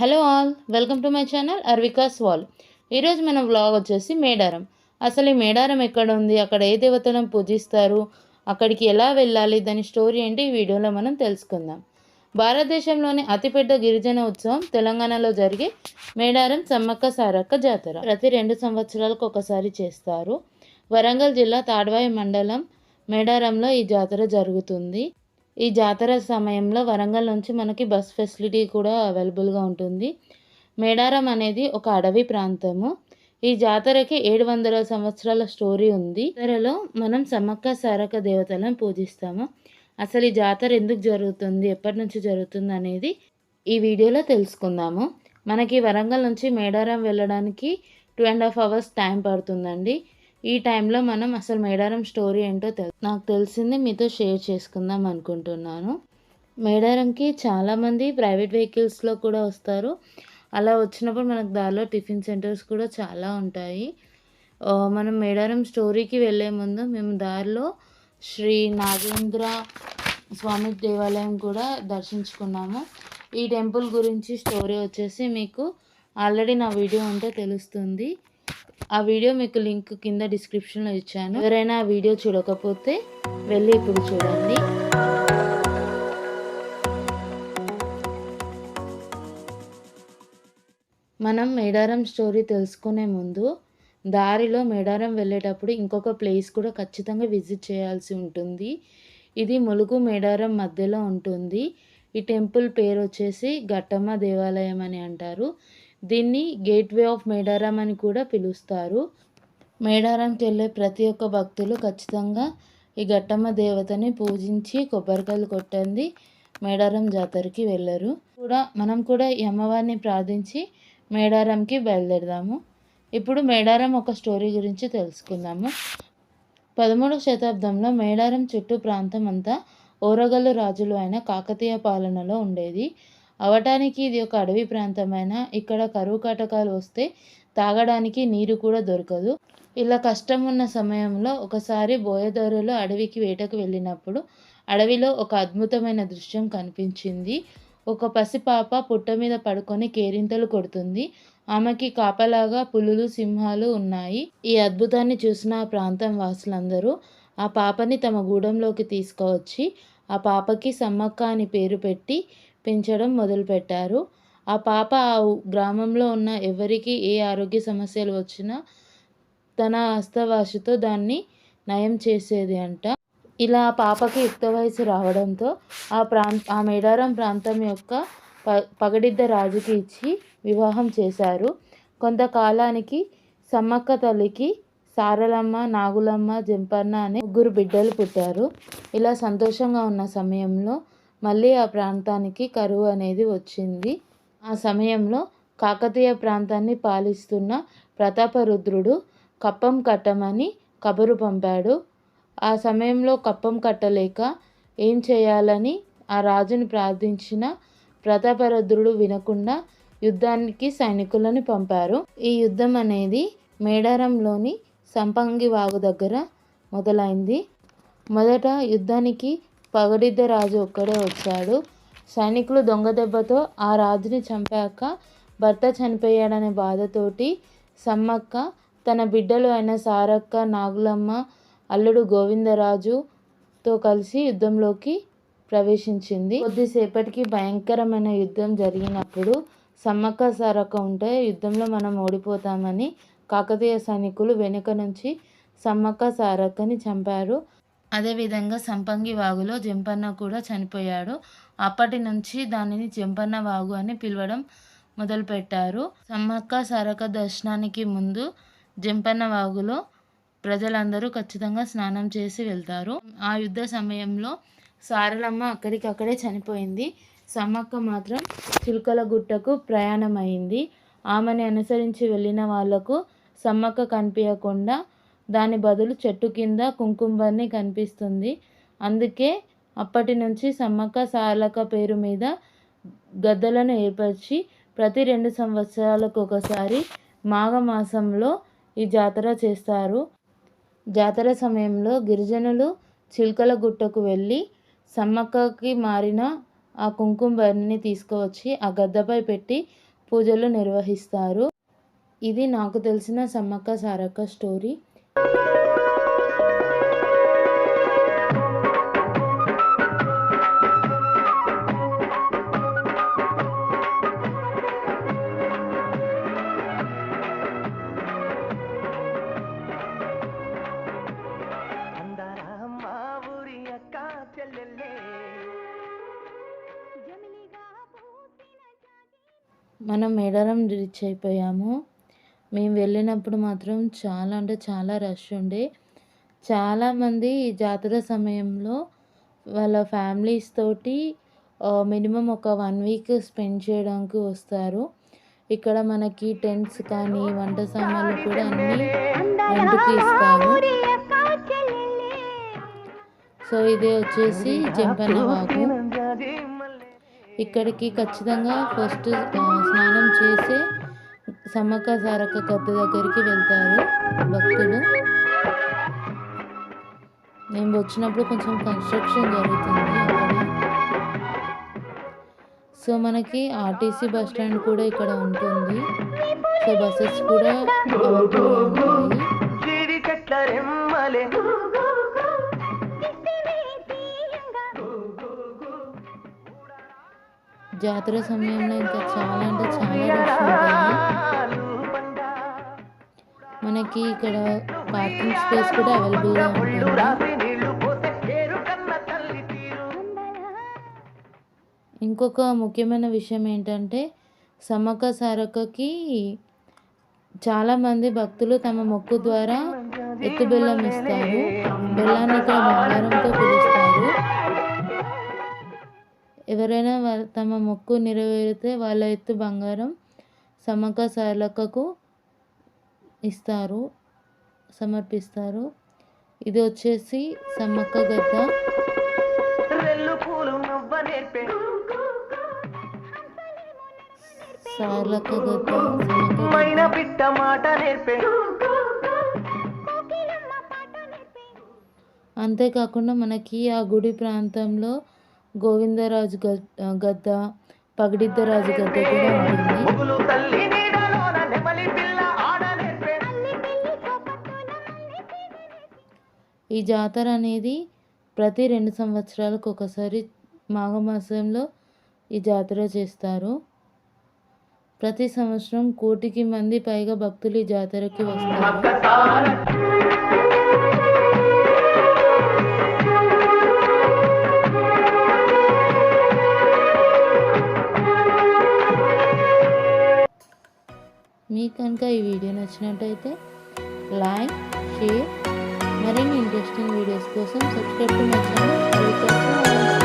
Hello all welcome to my channel అర్వికాస్ వాల్. ఈరోజు మన వ్లాగ్ వచ్చేసి మేడారం. అసలు ఈ మేడారం ఎక్కడ ఉంది అక్కడ ఏ దేవతలను పూజిస్తారు అక్కడికి ఎలా వెళ్ళాలి దాని స్టోరీ ఏంటి ఈ వీడియోలో మనం తెలుసుకుందాం. భారతదేశంలోని అతిపెద్ద గిరిజన ఉత్సవం తెలంగాణలో జరిగే మేడారం సమ్మక్క సారక్క జాతర. ప్రతి రెండు సంవత్సరాలకు ఒకసారి చేస్తారు. వరంగల్ జిల్లా తాడ్వాయి మండలం మేడారంలో ఈ జాతర జరుగుతుంది. ఈ జాతర సమయంలో వరంగల్ నుంచి మనకి బస్ ఫెసిలిటీ కూడా అవైలబుల్గా ఉంటుంది. మేడారం అనేది ఒక అడవి ప్రాంతము. ఈ జాతరకి ఏడు వందల సంవత్సరాల స్టోరీ ఉంది. జాతరలో మనం సమ్మక్క సారక దేవతలను పూజిస్తాము. అసలు ఈ జాతర ఎందుకు జరుగుతుంది ఎప్పటి నుంచి జరుగుతుంది అనేది ఈ వీడియోలో తెలుసుకుందాము. మనకి వరంగల్ నుంచి మేడారం వెళ్ళడానికి two and half hours time పడుతుందండి. ఈ టైంలో మనం అసలు మేడారం స్టోరీ ఏంటో తెలు నాకు తెలిసింది మీతో షేర్ చేసుకుందాం అనుకుంటున్నాను. మేడారంకి చాలామంది ప్రైవేట్ వెహికల్స్లో కూడా వస్తారు. అలా వచ్చినప్పుడు మనకు దారిలో టిఫిన్ సెంటర్స్ కూడా చాలా ఉంటాయి. మనం మేడారం స్టోరీకి వెళ్ళే ముందు మేము దారిలో శ్రీ నాగేంద్ర స్వామి దేవాలయం కూడా దర్శించుకున్నాము. ఈ టెంపుల్ గురించి స్టోరీ వచ్చేసి మీకు ఆల్రెడీ నా వీడియో ఉంటే తెలుస్తుంది. ఆ వీడియో మీకు లింక్ కింద డిస్క్రిప్షన్లో ఇచ్చాను. ఎవరైనా ఆ వీడియో చూడకపోతే వెళ్ళి ఇప్పుడు చూడండి. మనం మేడారం స్టోరీ తెలుసుకునే ముందు దారిలో మేడారం వెళ్ళేటప్పుడు ఇంకొక ప్లేస్ కూడా ఖచ్చితంగా విజిట్ చేయాల్సి ఉంటుంది. ఇది ములుగు మేడారం మధ్యలో ఉంటుంది. ఈ టెంపుల్ పేరు వచ్చేసి ఘట్టమ్మ దేవాలయం అని అంటారు. దీన్ని గేట్వే ఆఫ్ మేడారం అని కూడా పిలుస్తారు. మేడారంకి వెళ్ళే ప్రతి ఒక్క భక్తులు ఖచ్చితంగా ఈ ఘట్టమ్మ దేవతని పూజించి కొబ్బరికాయలు కొట్టండి. మేడారం జాతరకి వెళ్ళరు. కూడా మనం కూడా ఈ అమ్మవారిని ప్రార్థించి మేడారంకి బయలుదేరదాము. ఇప్పుడు మేడారం ఒక స్టోరీ గురించి తెలుసుకుందాము. పదమూడవ శతాబ్దంలో మేడారం చుట్టూ ప్రాంతం అంతా ఓరగల్లు రాజులు అయిన కాకతీయ పాలనలో ఉండేది. అవటానికి ఇది ఒక అడవి ప్రాంతమైన ఇక్కడ కరువు కాటకాలు వస్తే తాగడానికి నీరు కూడా దొరకదు. ఇలా కష్టం ఉన్న సమయంలో ఒకసారి బోయదొరలు అడవికి వేటకు వెళ్ళినప్పుడు అడవిలో ఒక అద్భుతమైన దృశ్యం కనిపించింది. ఒక పసిపాప పుట్ట మీద పడుకొని కేరింతలు కొడుతుంది. ఆమెకి కాపలాగా పులులు సింహాలు ఉన్నాయి. ఈ అద్భుతాన్ని చూసిన ఆ ప్రాంతం వాసులందరూ ఆ పాపని తమ గూడెంలోకి తీసుకువచ్చి ఆ పాపకి సమ్మక్క అని పేరు పెట్టి పెంచడం మొదలుపెట్టారు. ఆ పాప ఆ గ్రామంలో ఉన్న ఎవరికి ఏ ఆరోగ్య సమస్యలు వచ్చినా తన హస్తవాసితో దాన్ని నయం చేసేది అంట. ఇలా ఆ పాపకి యుక్త వయసు రావడంతో ఆ ప్రాంత ఆ మేడారం ప్రాంతం యొక్క ప పగడిద్ద రాజుకి ఇచ్చి వివాహం చేశారు. కొంతకాలానికి సమ్మక్క తల్లికి సారలమ్మ నాగులమ్మ జంపన్న అనే ముగ్గురు బిడ్డలు పుట్టారు. ఇలా సంతోషంగా ఉన్న సమయంలో మళ్ళీ ఆ ప్రాంతానికి కరువు అనేది వచ్చింది. ఆ సమయంలో కాకతీయ ప్రాంతాన్ని పాలిస్తున్న ప్రతాపరుద్రుడు కప్పం కట్టమని కబురు పంపాడు. ఆ సమయంలో కప్పం కట్టలేక ఏం చేయాలని ఆ రాజుని ప్రార్థించిన ప్రతాపరుద్రుడు వినకుండా యుద్ధానికి సైనికులను పంపారు. ఈ యుద్ధం అనేది మేడారంలోని సంపంగి వాగు దగ్గర మొదలైంది. మొదట యుద్ధానికి పగడిద్ద రాజు ఒక్కడే వచ్చాడు. సైనికులు దొంగ దెబ్బతో ఆ రాజుని చంపాక భర్త చనిపోయాడనే బాధతోటి సమ్మక్క తన బిడ్డలు అయిన సారక్క నాగులమ్మ అల్లుడు గోవిందరాజుతో కలిసి యుద్ధంలోకి ప్రవేశించింది. కొద్దిసేపటికి భయంకరమైన యుద్ధం జరిగినప్పుడు సమ్మక్క సారక్క ఉంటే యుద్ధంలో మనం ఓడిపోతామని కాకతీయ సైనికులు వెనుక నుంచి సమ్మక్క సారక్కని చంపారు. అదేవిధంగా సంపంగి వాగులో జంపన్న కూడా చనిపోయాడు. అప్పటి నుంచి దానిని జంపన్న వాగు అని పిలవడం మొదలుపెట్టారు. సమ్మక్క సారక దర్శనానికి ముందు జంపన్న వాగులో ప్రజలందరూ ఖచ్చితంగా స్నానం చేసి వెళ్తారు. ఆ యుద్ధ సమయంలో సారలమ్మ అక్కడికక్కడే చనిపోయింది. సమ్మక్క మాత్రం చిలుకల గుట్టకు ప్రయాణమైంది. ఆమెని అనుసరించి వెళ్ళిన వాళ్ళకు సమ్మక్క కనిపించకుండా దాని బదులు చెట్టు కింద కుంకుమబర్ని కనిపిస్తుంది. అందుకే అప్పటి నుంచి సమ్మక్క సారలక్క పేరు మీద గద్దలను ఏర్పరిచి ప్రతి రెండు సంవత్సరాలకు ఒకసారి మాఘమాసంలో ఈ జాతర చేస్తారు. జాతర సమయంలో గిరిజనులు చిలుకల గుట్టకు వెళ్ళి సమ్మక్కకి మారిన ఆ కుంకుమ తీసుకువచ్చి ఆ గద్దపై పెట్టి పూజలు నిర్వహిస్తారు. ఇది నాకు తెలిసిన సమ్మక్క సారక్క స్టోరీ. మా ఊరి మనం మేడారం రీచ్ అయిపోయాము. మేము వెళ్ళినప్పుడు మాత్రం చాలా అంటే చాలా రష్ ఉండే. చాలామంది ఈ జాతర సమయంలో వాళ్ళ ఫ్యామిలీస్ తోటి మినిమం ఒక వన్ వీక్ స్పెండ్ చేయడానికి వస్తారు. ఇక్కడ మనకి టెంట్స్ కానీ వంట సామాన్లు కూడా అన్నీ రెంట్కి ఇస్తారు. సో ఇది వచ్చేసి జంపన్న వాగు. ఇక్కడికి ఖచ్చితంగా ఫస్ట్ స్నానం చేసే సమ్మక్క సారక్క గద్ద దగ్గరికి వెళ్తారు భక్తులు. మేము వచ్చినప్పుడు కొంచెం కన్స్ట్రక్షన్ జరుగుతుంది సో మనకి ఆర్టీసీ బస్ స్టాండ్ కూడా ఇక్కడ ఉంటుంది. సో బస్సెస్ కూడా అవైలబుల్గా ఉంటాయి. జాతర సమయంలో ఇంకా చాలా అంటే చాలా రష్ ఉంటాయి మనకి ఇక్కడ పార్కింగ్ స్పేస్ కూడా అవైలబుల్గా ఉంటుంది. ఇంకొక ముఖ్యమైన విషయం ఏంటంటే సమ్మక్క సారకకి చాలామంది భక్తులు తమ మొక్కు ద్వారా ఎత్తు బెల్లం ఇస్తారు. బెల్లాన్ని ఇక్కడ బంగారంతో పిలుస్తారు ఎవరైనా తమ మొక్కు నెరవేరితే వాళ్ళ ఎత్తు బంగారం సమ్మక్క సారక్కకు ఇస్తారు సమర్పిస్తారు. ఇది వచ్చేసి సమ్మక్క గద్ద. సార్లక్క గద్ద మైన మాట నేర్పే. అంతేకాకుండా మనకి ఆ గుడి ప్రాంతంలో గోవిందరాజు గద్ద పగిడిద్దరాజు గద్ద కూడా ఉంటుంది. ముగులు తల్లి నీడలోన నెమలి పిల్ల ఆడ నేర్పే ఈ జాతర అనేది ప్రతి రెండు సంవత్సరాలకు ఒకసారి మాఘమాసంలో ఈ జాతర చేస్తారు. ప్రతి సంవత్సరం కోటికి మంది పైగా భక్తులు ఈ జాతరకి వస్తారు. మీకు కనుక ఈ వీడియో నచ్చినట్టయితే లైక్ షేర్ మరిన్ని ఇంట్రెస్టింగ్ వీడియోస్ కోసం సబ్స్క్రైబ్ మై ఛానల్.